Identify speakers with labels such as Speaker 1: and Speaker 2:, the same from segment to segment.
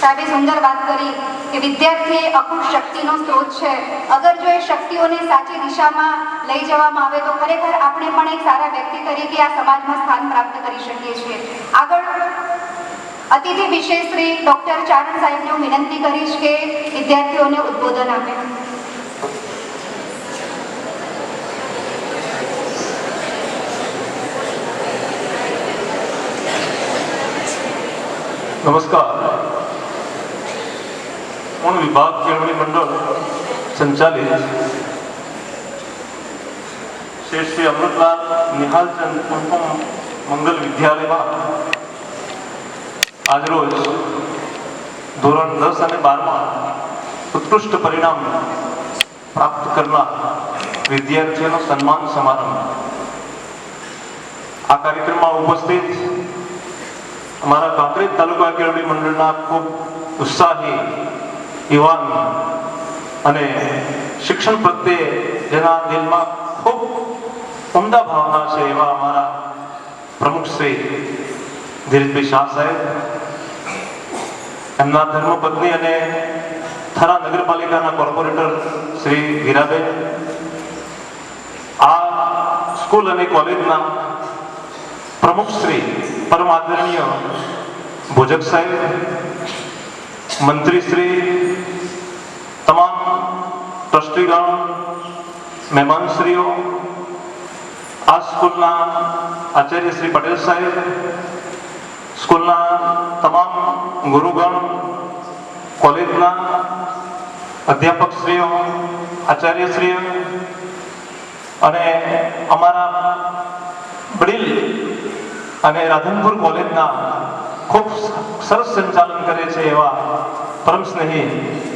Speaker 1: સાહેબે સુંદર વાત કરી કે વિદ્યાર્થી એ અખૂટ શક્તિનો સ્ત્રોત છે. અગર જો એ શક્તિઓને સાચી દિશામાં લઈ જવામાં આવે તો ખરેખર આપણે પણ એક સારા વ્યક્તિ તરીકે આ સમાજમાં સ્થાન પ્રાપ્ત કરી શકીએ છીએ. આગળ અતિથિ વિશેષ શ્રી ડોક્ટર ચારણ સાહેબને હું વિનંતી કરીશ કે વિદ્યાર્થીઓને ઉદ્બોધન આપે.
Speaker 2: નમસ્કાર હું વિભાગ કેળવણી મંડળ સંચાલિત શ્રી શ્રી અમૃતલાલ નિહાલચંદ કુમકુમ મંગલ વિદ્યાલયમાં આજરોજ ધોરણ દસ અને બારમાં ઉત્કૃષ્ટ પરિણામ પ્રાપ્ત કરનાર વિદ્યાર્થીઓનો સન્માન સમારંભ. આ કાર્યક્રમમાં ઉપસ્થિત અમારા કાંકરેજ તાલુકા કેળવણી મંડળના ખૂબ ઉત્સાહી યુવાન અને શિક્ષણ પ્રત્યે જેના દિલમાં ખૂબ ઉમદા ભાવના છે એવા અમારા પ્રમુખ શ્રી ધીરજભાઈ શાહ સાહેબ, એમના ધર્મપત્ની અને થરા નગરપાલિકાના કોર્પોરેટર શ્રી હીરાબેન, આ સ્કૂલ અને કોલેજના પ્રમુખ શ્રી પરમ આદરણીય ભોજક સાહેબ, મંત્રી શ્રી ટ્રસ્ટીગણ મહેમાનશ્રીઓ, આ સ્કૂલના આચાર્ય શ્રી પટેલ સાહેબ, સ્કૂલના તમામ ગુરુગણ, કોલેજના અધ્યાપકશ્રીઓ, આચાર્યશ્રીઓ અને અમારા વડીલ અને રાધનપુર કોલેજના ખૂબ સરસ સંચાલન કરે છે એવા પરમ સ્નેહી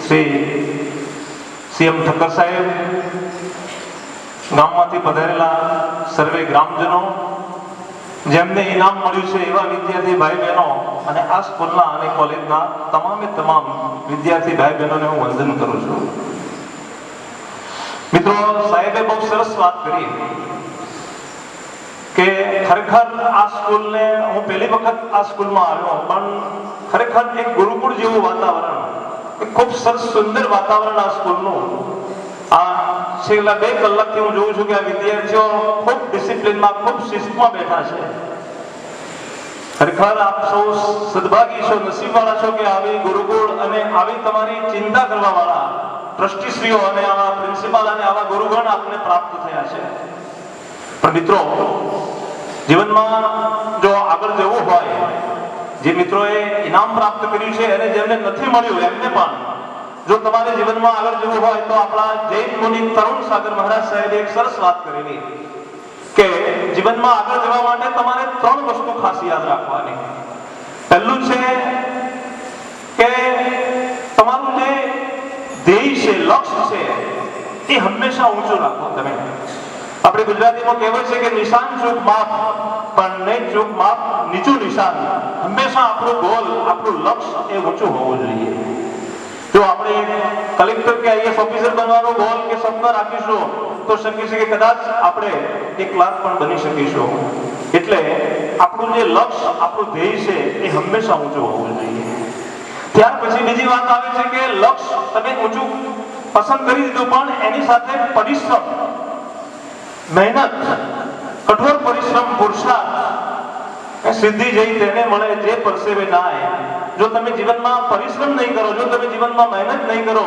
Speaker 2: શ્રી સીએમ ઠક્કર સાહેબ, ગામમાંથી પધારેલા સર્વે ગ્રામજનો, જેમને ઇનામ મળ્યું છે એવા વિદ્યાર્થી ભાઈ બહેનો અને આ સ્કૂલના અને કોલેજના તમામે તમામ વિદ્યાર્થી ભાઈ બહેનોને હું વંદન કરું છું. મિત્રો, સાહેબે બહુ સરસ વાત કરી કે ખરેખર આ સ્કૂલને હું પહેલી વખત આ સ્કૂલમાં આવ્યો, પણ ખરેખર એક ગુરુકુળ જેવું વાતાવરણ ખૂબ સરસ સુંદર વાતાવરણ આ સ્કૂલનું. આ છેલ્લા બે કલાકથી હું જોઉં છું કે આ વિદ્યાર્થીઓ ખૂબ ડિસિપ્લિનમાં, ખૂબ શિસ્તમાં બેઠા છે. ખરેખર આપ સૌ સદભાગી છો, નસીબવાળા છો કે આવી ગુરુકુળ અને આવી તમારી ચિંતા કરવા વાળા ટ્રસ્ટીશ્રીઓ અને આવા પ્રિન્સિપાલ અને આવા ગુરુગણ આપને પ્રાપ્ત થયા છે. પણ મિત્રો, જીવનમાં જો આગળ જવું મિત્રોએ ઇનામ પ્રાપ્ત કર્યું છે અને જેમને નથી મળ્યું, એમને પણ. જો તમારે જીવનમાં આગળ જવું હોય તો આપણા જૈન મુનિ તરુણ સાગર મહારાજ સાહેબે એક સરસ વાત કરેલી કે જીવનમાં આગળ જવા માટે તમારે ત્રણ વસ્તુ ખાસ યાદ રાખવાની. પહેલું છે કે તમારું જે ધ્યેય છે, લક્ષ્ય છે, એ હંમેશા ઊંચું રાખો તમે. આપણે ગુજરાતીમાં કહેવાય છે કે નિશાન ચૂક માપ, પણ નહીં, ચૂક માપ નીચું નિશાન. હંમેશા આપણું ગોલ આપણું લક્ષ્ય એ ઊંચું હોવું જોઈએ. જો આપણે કલેક્ટર કે આઈએસ ઓફિસર બનવાનો ગોલ કે સપના રાખીશું, તો શક્ય છે કે કદાચ આપણે એક ક્લાર્ક પણ બની શકીશું. એટલે આપણું જે લક્ષ્ય, આપણું ધ્યેય છે એ હંમેશા ઊંચું હોવું જોઈએ. ત્યાર પછી બીજી વાત આવે છે કે લક્ષ્ય તમે ઊંચું પસંદ કરી દીધું, પણ એની સાથે પરિશ્રમ મહેનત, કઠોર પરિશ્રમ પુરુષાર્થ સિદ્ધિ જઈ તેને મળે જે પરસેવે નાય. જો તમે જીવનમાં પરિશ્રમ નહીં કરો, જો તમે જીવનમાં મહેનત નહીં કરો,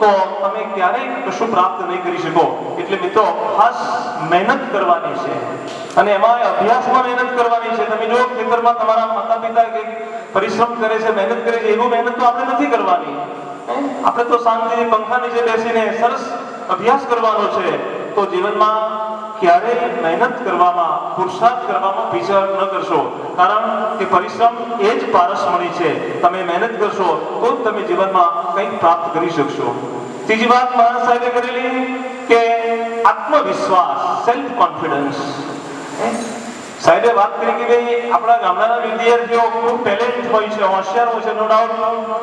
Speaker 2: તો તમે ક્યારેય કશું પ્રાપ્ત નહીં કરી શકો. એટલે મિત્રો, ખાસ મહેનત કરવાની છે. અને એમાં અભ્યાસમાં મહેનત કરવાની છે. તમે જો ખેતરમાં તમારા માતા પિતા કે પરિશ્રમ કરે છે, મહેનત કરે છે, એવું મહેનત તો આપણે નથી કરવાની. આપણે તો શાંતિથી પંખા નીચે બેસીને સરસ અભ્યાસ કરવાનો છે, તો જીવનમાં ક્યારેય મહેનત કરવામાં પુરુષાર્થ કરવામાં પીછા ન કરશો. કારણ કે પરિશ્રમ એ જ પારસમણી છે. તમે મહેનત કરશો તો જ તમે જીવનમાં કંઈક પ્રાપ્ત કરી શકશો. ત્રીજી વાત મહારાજ સાહેબે કરેલી કે આત્મવિશ્વાસ સેલ્ફ કોન્ફિડન્સ સાહેબે વાત કરી કે ભાઈ, આપણા ગામડાના વિદ્યાર્થીઓ ખૂબ ટેલેન્ટ હોય છે, હોશિયાર હોય છે નો ડાઉટ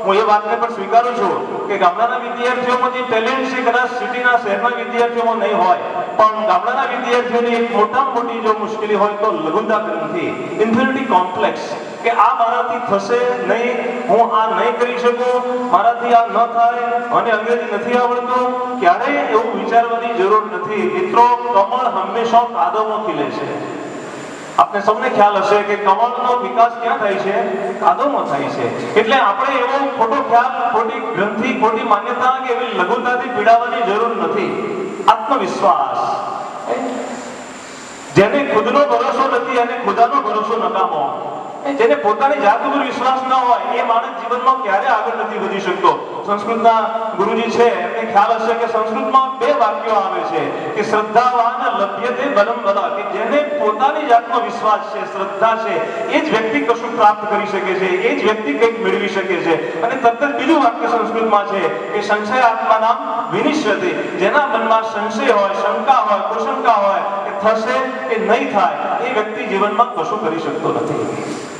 Speaker 2: હું એ વાતને પણ સ્વીકારું છું કે ગામડાના વિદ્યાર્થીઓમાં જે ટેલેન્ટ છે કદાચ સિટીના શહેરના વિદ્યાર્થીઓમાં નહીં હોય, પણ ગામડાના વિદ્યાર્થીઓની એક મોટી જો મુશ્કેલી હોય તો લઘુતા ગ્રંથિ ઇન્ફિનિટી કોમ્પ્લેક્સ કે આ મારાથી થશે નહીં, હું આ નહીં કરી શકું, મારાથી આ ન થાય, મને અંગ્રેજી નથી આવડતું, ક્યારેય એવું વિચારવાની જરૂર નથી. મિત્રો, કમળ હંમેશા કાદવમાં ખીલે છે. આપને સૌને ખ્યાલ હશે કે કમળનો વિકાસ ક્યાં થાય છે? કાદવમાં થાય છે. એટલે આપણે એવો ખોટો ખ્યાલ, ખોટી ગ્રંથિ, ખોટી માન્યતા કે એવી લઘુતાથી પીડાવાની જરૂર નથી. આત્મવિશ્વાસ. જેને ખુદનો ભરોસો નથી અને ખુદાનો ભરોસો નકામો. જેને પોતાની જાત ઉપર વિશ્વાસ ન હોય, એ માણસ જીવનમાં ક્યારે આગળ નથી વધી શકતો. સંસ્કૃતના ગુરુજી છે એમને ખ્યાલ હશે કે સંસ્કૃતમાં બે વાક્યો આવે છે કે શ્રદ્ધાવાન લભ્યતે બલમ બલા, કે જેને પોતાની જાતનો વિશ્વાસ છે, શ્રદ્ધા છે, એ જ વ્યક્તિ કશું પ્રાપ્ત કરી શકે છે, એ જ વ્યક્તિ કંઈક મેળવી શકે છે. અને જ બીજું વાક્ય સંસ્કૃતમાં છે કે સંશય આત્માના વિનિશ્યતે જેના મનમાં સંશય હોય, શંકા હોય, કુશંકા હોય, કે થશે કે નહીં થાય, એ વ્યક્તિ જીવનમાં કશું કરી શકતો નથી.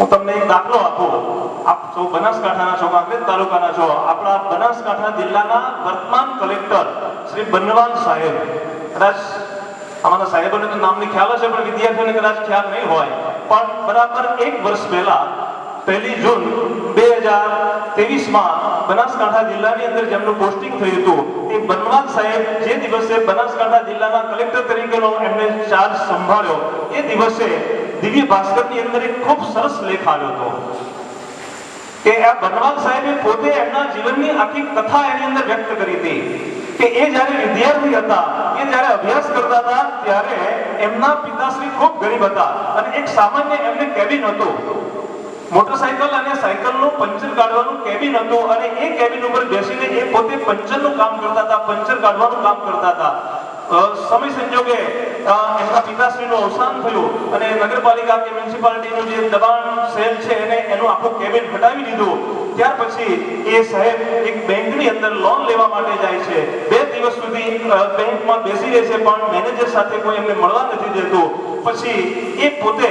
Speaker 2: હું તમને એક દાખલો આપું. આપ સૌ બનાસકાંઠાના છો કાંકરેજ તાલુકાના છો. આપણા બનાસકાંઠા જિલ્લાના વર્તમાન કલેક્ટર શ્રી બનવાલ સાહેબ. કદાચ અમારા સાહેબોને તો નામની ખ્યાલ હશે, પણ વિદ્યાર્થીઓને કદાચ ખ્યાલ નહીં હોય. પણ બરાબર એક વર્ષ પહેલા, પહેલી જૂન બે હજાર તેવીસમાં બનાસકાંઠા જિલ્લાની અંદર જેમનું પોસ્ટિંગ થયું હતું, એ બનવાલ સાહેબ જે દિવસે બનાસકાંઠા જિલ્લાના કલેક્ટર તરીકેનો એમને ચાર્જ સંભાળ્યો, એ દિવસે દિવ્ય ભાસ્કરની અંદર એક ખૂબ સરસ લેખ આવ્યો હતો કે આ ભગવાન સાહેબે પોતે એમના જીવનની આખી કથા એની અંદર વ્યક્ત કરી હતી કે એ જ્યારે વિદ્યાર્થી હતા, એ જ્યારે અભ્યાસ કરતા હતા, ત્યારે એમના પિતાશ્રી ખૂબ ગરીબ હતા. અને એક સામાન્ય એમને કેબિન હતું. મોટરસાયકલ અને સાયકલનું પંચર કાઢવાનું કેબિન હતું અને એ કેબિન ઉપર બેસીને એ પોતે પંચરનું કામ કરતા હતા, પંચર કાઢવાનું કામ કરતા હતા. સમય સંજોગે એમના પિતાશ્રીનું અવસાન થયું અને નગરપાલિકા કે મ્યુનિસિપાલિટીનું જે દબાણ સેલ છે એને એનું આખું કેબિન હટાવી દીધું. ત્યાર પછી એ સાહેબ એક બેંકની અંદર લોન લેવા માટે જાય છે. બે દિવસ સુધી બેંકમાં બેસી રહે છે, પણ મેનેજર સાથે કોઈ એમને મળવા નથી દેતું. પછી એ પોતે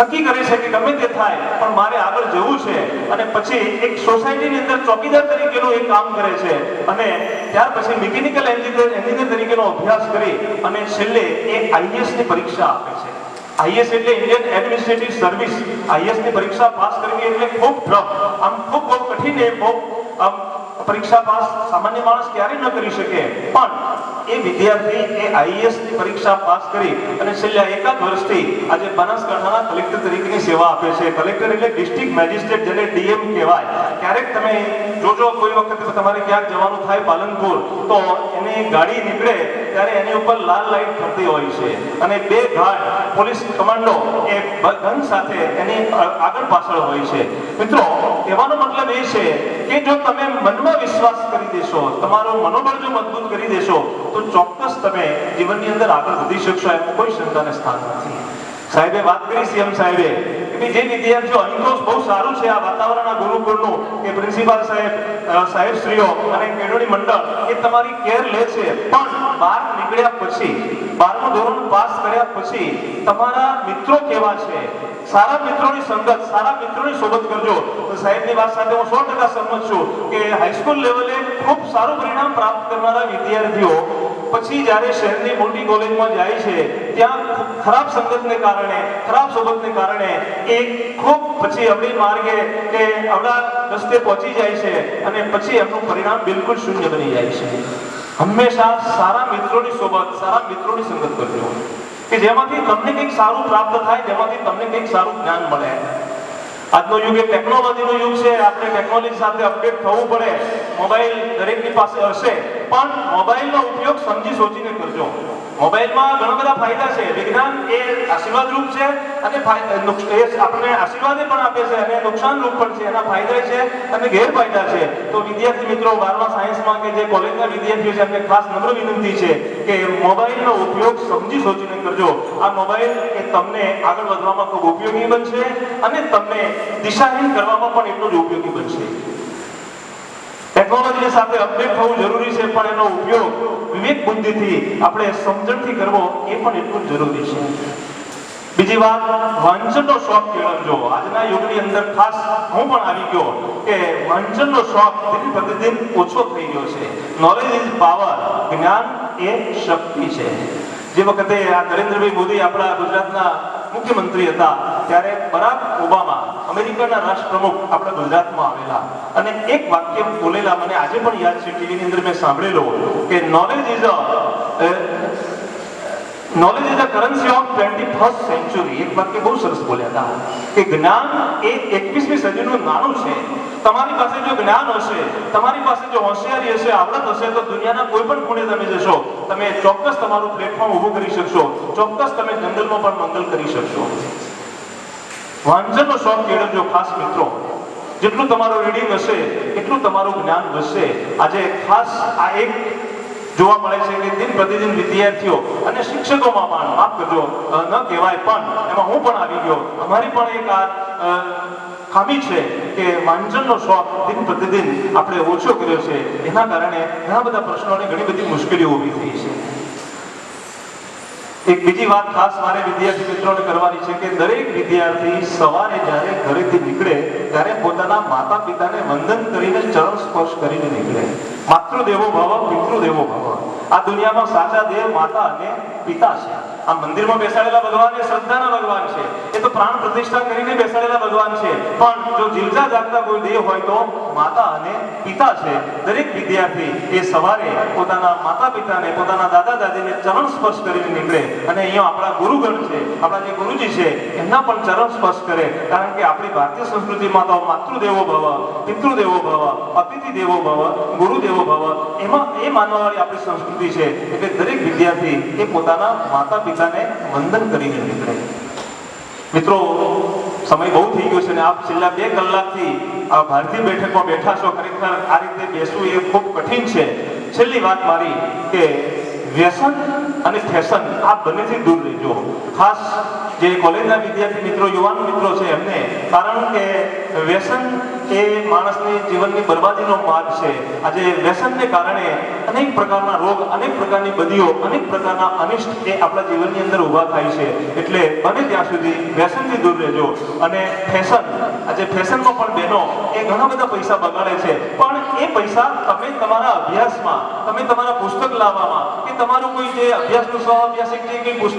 Speaker 2: નક્કી કરે છે કે ગમે તે થાય, પણ મારે આગળ જવું છે. અને પછી એક સોસાયટીની અંદર ચોકીદાર તરીકેનું એક કામ કરે છે. અને ત્યાર પછી મિકેનિકલ એન્જિનિયર એન્જિનિયર તરીકેનો અભ્યાસ કરી અને છેલ્લે એ આઈએસની પરીક્ષા આપે છે. આઈએસ એટલે ઇન્ડિયન એડમિનિસ્ટ્રેટિવ સર્વિસ આઈએસની પરીક્ષા પાસ કરવી એટલે ખૂબ ટફ આમ ખૂબ બહુ કઠિન એ બહુ, આમ પરીક્ષા પાસ સામાન્ય માણસ ક્યારેય ન કરી શકે. પણ એ વિદ્યાર્થી એ આઈએએસની પરીક્ષા પાસ કરી અને છેલ્લા એકાદ વર્ષથી આજે બનાસકાંઠાના કલેક્ટર તરીકેની સેવા આપે છે. કલેક્ટર એટલે ડિસ્ટ્રિક્ટ મેજિસ્ટ્રેટ જેને ડીએમ કહેવાય. ક્યારેક તમે જોજો, કોઈ વખત તમારે ક્યાંક જવાનું થાય પાલનપુર, તો એની ગાડી નીકળે ત્યારે એની ઉપર લાલ લાઈટ ફરતી હોય છે. અને બે ગાર્ડ પોલીસ કમાન્ડો એ ધન સાથે એની આગળ પાછળ હોય છે. મિત્રો, કહેવાનો મતલબ એ છે કે જો તમે મનમાં વિશ્વાસ કરી દેશો, તમારો મનોબળ જો મજબૂત કરી દેશો, તો ચોક્કસ તમે જીવનની અંદર આગળ વધી શકશો એમ કોઈ શંકાને સ્થાન નથી. સાહેબે વાત કરી સીએમ સાહેબે. કે જે વિદ્યાર્થીઓ અહીં બહુ સારું છે આ વાતાવરણ ગુરુકુળનું કે પ્રિન્સિપાલ સાહેબ સાહેબશ્રીઓ અને કેળવણી મંડળ એ તમારી કેર લે છે. પણ બહાર નીકળ્યા પછી, બારમું ધોરણ પાસ કર્યા પછી તમારા મિત્રો કેવા છે? સારા મિત્રોની સંગત, સારા મિત્રોની સોબત કરજો. તો સાહેબની વાત સાથે હું સો ટકા સંમત છું કે હાઈસ્કૂલ લેવલે ખૂબ સારું પરિણામ પ્રાપ્ત કરનારા વિદ્યાર્થીઓ, પછી જ્યારે શહેરની મોટી કોલેજમાં જાય છે, ત્યાં ખરાબ સંગતને કારણે, ખરાબ સોબતને કારણે એ ખૂબ પછી અવળી માર્ગે કે અવળા રસ્તે પહોંચી જાય છે અને પછી એમનું પરિણામ બિલકુલ શૂન્ય બની જાય છે. હંમેશા સારા મિત્રોની સોબત, સારા મિત્રોની સંગત કરજો. કે જેમાંથી તમને કંઈક સારું પ્રાપ્ત થાય, જેમાંથી તમને કંઈક સારું જ્ઞાન મળે. આજનો યુગ એ ટેકનોલોજીનો યુગ છે, આપણે ટેકનોલોજી સાથે અપડેટ થવું પડે. મોબાઈલ દરેકની પાસે હશે, પણ મોબાઈલનો ઉપયોગ સમજી સોચીને કરજો. મોબાઈલમાં ઘણા બધા ફાયદા છે. વિજ્ઞાન એ આશીર્વાદરૂપ છે અને એ આપણને આશીર્વાદ પણ આપે છે અને નુકસાનરૂપ પણ છે. એના ફાયદા છે અને ગેરફાયદા છે. તો વિદ્યાર્થી મિત્રો બારમા સાયન્સમાં કે જે કોલેજના વિદ્યાર્થીઓ છે, એમને ખાસ નમ્ર વિનંતી છે કે મોબાઈલનો ઉપયોગ સમજી સોચીને કરજો. આ મોબાઈલ એ તમને આગળ વધવામાં ખૂબ ઉપયોગી બનશે અને તમને દિશાહીન કરવામાં પણ એટલું જ ઉપયોગી બનશે. ટેકનોલોજીની સાથે અપડેટ થવું જરૂરી છે, પણ એનો ઉપયોગ વિવેક બુદ્ધિથી આપણે સમજણથી કરવો એ પણ એટલું જરૂરી છે. બીજી વાત, વાંચનનો શોખ કેળવજો. આજના યુગની અંદર ખાસ હું પણ આવી ગયો કે વાંચનનો શોખ દિન પ્રતિદિન ઓછો થઈ ગયો છે. નોલેજ ઇઝ પાવર જ્ઞાન એ શક્તિ છે. જે વખતે આ નરેન્દ્રભાઈ મોદી આપણા ગુજરાતના મુખ્યમંત્રી હતા ત્યારે બરાક ઓબામા, અમેરિકાના રાષ્ટ્રપ્રમુખ આપણા ગુજરાતમાં આવેલા. અને એક વાક્ય બોલેલા, મને આજે પણ યાદ છે, ટીવીની અંદર મેં સાંભળેલું કે knowledge is a knowledge is a currency of twenty first century એક વાક્ય બહુ સરસ બોલ્યા હતા. કે જ્ઞાન એ એકવીસમી સદીનું નાણું છે. તમારી પાસે જો જ્ઞાન હશે, તમારી પાસે જો હોશિયારી હશે, આવડત હશે, તો દુનિયાના કોઈ પણ ખૂણે તમે જશો, તમે ચોક્કસ તમારું પ્લેટફોર્મ ઊભું કરી શકશો, ચોક્કસ તમે જંગલમાં પણ મંગલ કરી શકશો. વાંચનનો શોખ કેળવજો ખાસ મિત્રો, જેટલું તમારું રીડિંગ હશે, એટલું તમારું જ્ઞાન વધશે. આજે ખાસ આ એક જોવા મળે છે કે દિન પ્રતિદિન વિદ્યાર્થીઓ અને શિક્ષકોમાં પણ, માફ કરજો ન કહેવાય પણ, એમાં હું પણ આવી ગયો. અમારી પણ એક આ ખામી છે કે વાંચનનો શોખ દિન પ્રતિદિન આપણે ઓછો કર્યો છે. એના કારણે ઘણા બધા પ્રશ્નોને ઘણી બધી મુશ્કેલીઓ ઊભી થઈ છે. એક બીજી વાત ખાસ મારે વિદ્યાર્થી મિત્રોને કરવાની છે કે દરેક વિદ્યાર્થી સવારે જ્યારે ઘરેથી નીકળે, ત્યારે પોતાના માતા પિતાને વંદન કરીને ચરણ સ્પર્શ કરીને નીકળે. માતૃદેવો ભવ, પિતૃદેવો ભવ. આ દુનિયામાં સાચા દેવ માતા અને પિતા છે. આ મંદિરમાં બેસાડેલા ભગવાન એ શ્રદ્ધાના ભગવાન છે. તો પ્રાણ પ્રતિષ્ઠા કરીને બેસાડેલા ભગવાન છે. પણ જો જીલજા જાગતા કોઈ દેહ હોય તો માતા અને પિતા છે, દરેક વિદ્યાર્થી એ સવારે પોતાના માતા પિતાને પોતાના દાદા દાદીને ચરણ સ્પર્શ કરીને નીકળે. અને અહીંયા આપણા ગુરુગણ છે, આપણા જે ગુરુજી છે, એમના પણ ચરણ સ્પર્શ કરે. કારણ કે આપણી ભારતીય સંસ્કૃતિમાં તો માતૃદેવો ભવ, પિતૃદેવો ભવ અતિથિ દેવો ભવ, ગુરુદેવો ભવ, એમાં એ માનવાવાળી આપણી સંસ્કૃતિ છે. એટલે દરેક વિદ્યાર્થી એ પોતાના માતા પિતાને વંદન કરીને નીકળે. મિત્રો, સમય બહુ થઈ ગયો છે અને આપ છેલ્લા બે કલાકથી આ ભારતીય બેઠકમાં બેઠા છો. ખરેખર આ રીતે બેસવું એ ખૂબ કઠિન છે. છેલ્લી વાત મારી કે વ્યસન અને ફેશન આ બંનેથી દૂર રહેજો. ખાસ જે કોલેજના વિદ્યાર્થી મિત્રો, યુવાન મિત્રો છે એમને, કારણ કે વ્યસન એ માણસની જીવનની બરબાદીનો માર્ગ છે. આજે વ્યસનને કારણે અનેક પ્રકારના રોગ, અનેક પ્રકારની બદીઓ, અનેક પ્રકારના અનિષ્ટ એ આપણા જીવનની અંદર ઊભા થાય છે. એટલે બને ત્યાં સુધી વ્યસનથી દૂર રહેજો. અને ફેશન, આજે ફેશનમાં પણ બહેનો એ ઘણા બધા પૈસા બગાડે છે. પણ એ પૈસા તમે તમારા અભ્યાસમાં, તમે તમારા પુસ્તક લાવવામાં કે તમારું કોઈ જે અભ્યાસનું સ્વ અભ્યાસિક જે કંઈ પુસ્તક